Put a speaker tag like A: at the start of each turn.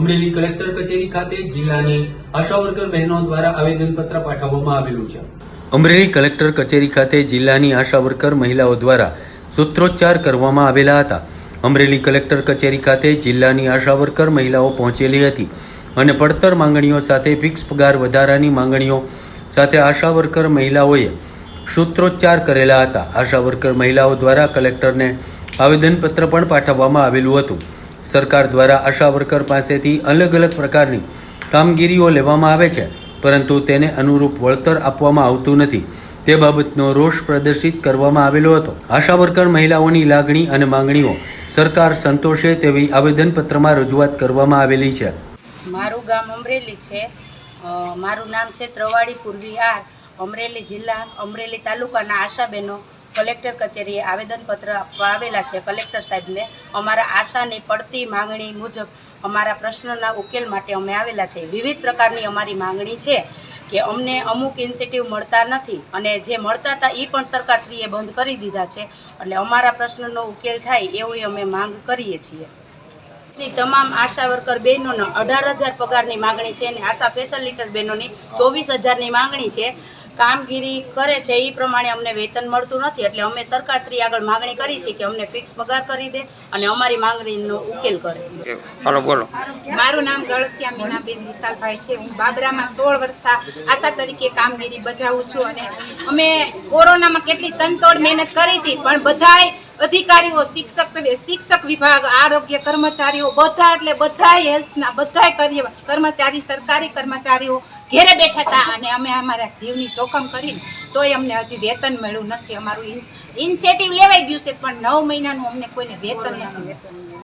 A: Amreli collector કચેરી ખાતે જિલ્લાની આશા વર્કર બહેનો દ્વારા આવેદનપત્ર પાઠવવામાં આવેલું છે. અમરેલી કલેક્ટર કચેરી ખાતે જિલ્લાની આશા વર્કર મહિલાઓ દ્વારા સૂત્રોચ્ચાર કરવામાં આવેલા હતા. અમરેલી કલેક્ટર કચેરી ખાતે જિલ્લાની આશા વર્કર મહિલાઓ પહોંચેલી હતી અને પડતર માંગણીઓ સાથે ફિક્સ પગાર વધારાની માંગણીઓ સાથે આશા વર્કર મહિલાઓએ સૂત્રોચ્ચાર કરેલા હતા. આશા વર્કર મહિલાઓ દ્વારા કલેક્ટરને આવેદનપત્ર પણ પાઠવવામાં આવેલું હતું. સરકાર દ્વારા આશા વર્કર પાસેથી અલગ અલગ પ્રકારની કામગીરીઓ લેવામાં આવે છે, પરંતુ તેને અનુરૂપ વળતર આપવામાં આવતું નથી. તે બાબતનો રોષ પ્રદર્શિત કરવામાં આવેલો હતો. આશા વર્કર મહિલાઓની લાગણી અને માંગણીઓ સરકાર સંતોષે તેવી આવેદનપત્રમાં રજૂઆત કરવામાં આવેલી છે.
B: મારું ગામ અમરેલી છે. મારું નામ છે ત્રવાડી પૂર્વી આર અમરેલી જિલ્લા, અમરેલી તાલુકાના આશાબેનો કલેક્ટર કચેરીએ આવેદનપત્ર આપવા આવેલા છે. કલેક્ટર સાહેબને અમારા આશાની પડતી માંગણી મુજબ અમારા પ્રશ્નના ઉકેલ માટે અમે આવેલા છે. વિવિધ પ્રકારની અમારી માંગણી છે કે અમને અમુક ઇન્સેટિવ મળતા નથી અને જે મળતા હતા એ પણ સરકારશ્રીએ બંધ કરી દીધા છે. એટલે અમારા પ્રશ્નનો ઉકેલ થાય એવી અમે માંગ કરીએ છીએ. તમામ આશા વર્કર બહેનોનો અઢાર હજાર પગારની માંગણી છે અને આશા ફેસિલિટર બહેનોની ચોવીસ હજારની માંગણી છે. કામગીરી કરે છે એ પ્રમાણે અમને વેતન મળતું નથી. એટલે અમે સરકારશ્રી આગળ માગણી કરી છે કે અમને ફિક્સ પગાર કરી દે અને અમારી માંગણીનો ઉકેલ કરે.
C: હાલો બોલો.
D: મારું નામ ગળતિયા મીનાબેન વિશાલભાઈ છે. હું બાબરામાં સોળ વર્ષથી આશા તરીકે કામગીરી બજાવું છું અને અમે કોરોનામાં કેટલી તનતોડ મહેનત કરી હતી પણ બધાય અધિકારીઓ, શિક્ષક શિક્ષક વિભાગ, આરોગ્ય કર્મચારીઓ, બધા એટલે બધાય હેલ્થના બધા કર્મચારી, સરકારી કર્મચારીઓ ઘેરે બેઠા હતા અને અમે અમારા જીવની જોખમ કરીને તોય અમને હજી વેતન મળ્યું નથી. અમારું ઇન્સેટિવ લેવાઈ ગયું છે, પણ નવ મહિનાનું અમને કોઈને વેતન નથી.